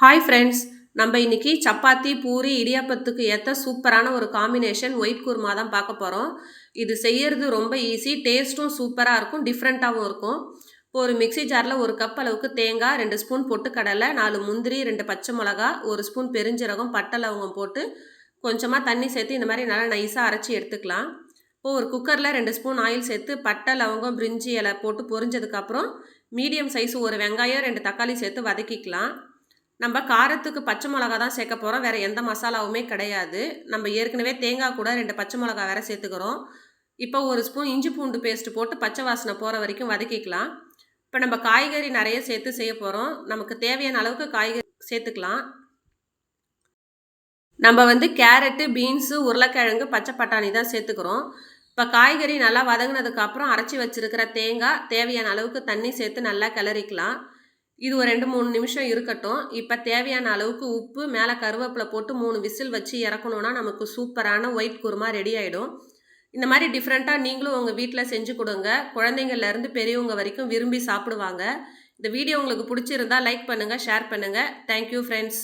Hi friends நம்ம இன்னைக்கு சப்பாத்தி பூரி இடியாப்பத்துக்கு ஏற்ற சூப்பரான ஒரு காம்பினேஷன் ஒயிட் குருமா தான் பார்க்க போகிறோம் இது செய்யறது ரொம்ப ஈஸி டேஸ்ட்டும் சூப்பராக இருக்கும் டிஃப்ரெண்ட்டாகவும் இருக்கும். இப்போ ஒரு மிக்ஸி ஜாரில் ஒரு கப் அளவுக்கு தேங்காய் ரெண்டு ஸ்பூன் பொட்டுக்கடலை நாலு முந்திரி ரெண்டு பச்சை மிளகா ஒரு ஸ்பூன் பெருஞ்சீரகம் பட்டை லவங்கம் போட்டு கொஞ்சமாக தண்ணி சேர்த்து இந்த மாதிரி நல்லா நைஸாக அரைச்சி எடுத்துக்கலாம். இப்போ ஒரு குக்கரில் ரெண்டு ஸ்பூன் ஆயில் சேர்த்து பட்டை லவங்கம் பிரிஞ்சி இலை போட்டு பொரிஞ்சதுக்கப்புறம் மீடியம் சைஸ் ஒரு வெங்காயம் ரெண்டு தக்காளி சேர்த்து வதக்கிக்கலாம். நம்ம காரத்துக்கு பச்சை மிளகா தான் சேர்க்க போகிறோம் வேறு எந்த மசாலாவுமே கிடையாது. நம்ம ஏற்கனவே தேங்காய் கூட ரெண்டு பச்சை மிளகா வேறு சேர்த்துக்கிறோம். இப்போ ஒரு ஸ்பூன் இஞ்சி பூண்டு பேஸ்ட் போட்டு பச்சை வாசனை போகிற வரைக்கும் வதக்கிக்கலாம். இப்போ நம்ம காய்கறி நிறைய சேர்த்து செய்ய போகிறோம் நமக்கு தேவையான அளவுக்கு காய்கறி சேர்த்துக்கலாம். நம்ம வந்து கேரட்டு பீன்ஸு உருளைக்கிழங்கு பச்சை பட்டாணி தான் சேர்த்துக்கிறோம். இப்போ காய்கறி நல்லா வதங்கினதுக்கப்புறம் அரைச்சி வச்சுருக்கிற தேங்காய் தேவையான அளவுக்கு தண்ணி சேர்த்து நல்லா கிளறிக்கலாம். இது ஒரு ரெண்டு மூணு நிமிஷம் இருக்கட்டும். இப்போ தேவையான அளவுக்கு உப்பு மேலே கருவேப்பிலை போட்டு மூணு விசில் வச்சு இறக்கணுன்னா நமக்கு சூப்பரான ஒயிட் குருமா ரெடி ஆகிடும் இந்த மாதிரி டிஃப்ரெண்ட்டாக நீங்களும் உங்கள் வீட்டில் செஞ்சு கொடுங்க. குழந்தைங்கள்லேருந்து பெரியவங்க வரைக்கும் விரும்பி சாப்பிடுவாங்க. இந்த வீடியோ உங்களுக்கு பிடிச்சிருந்தா லைக் பண்ணுங்கள் ஷேர் பண்ணுங்கள் தேங்க்யூ ஃப்ரெண்ட்ஸ்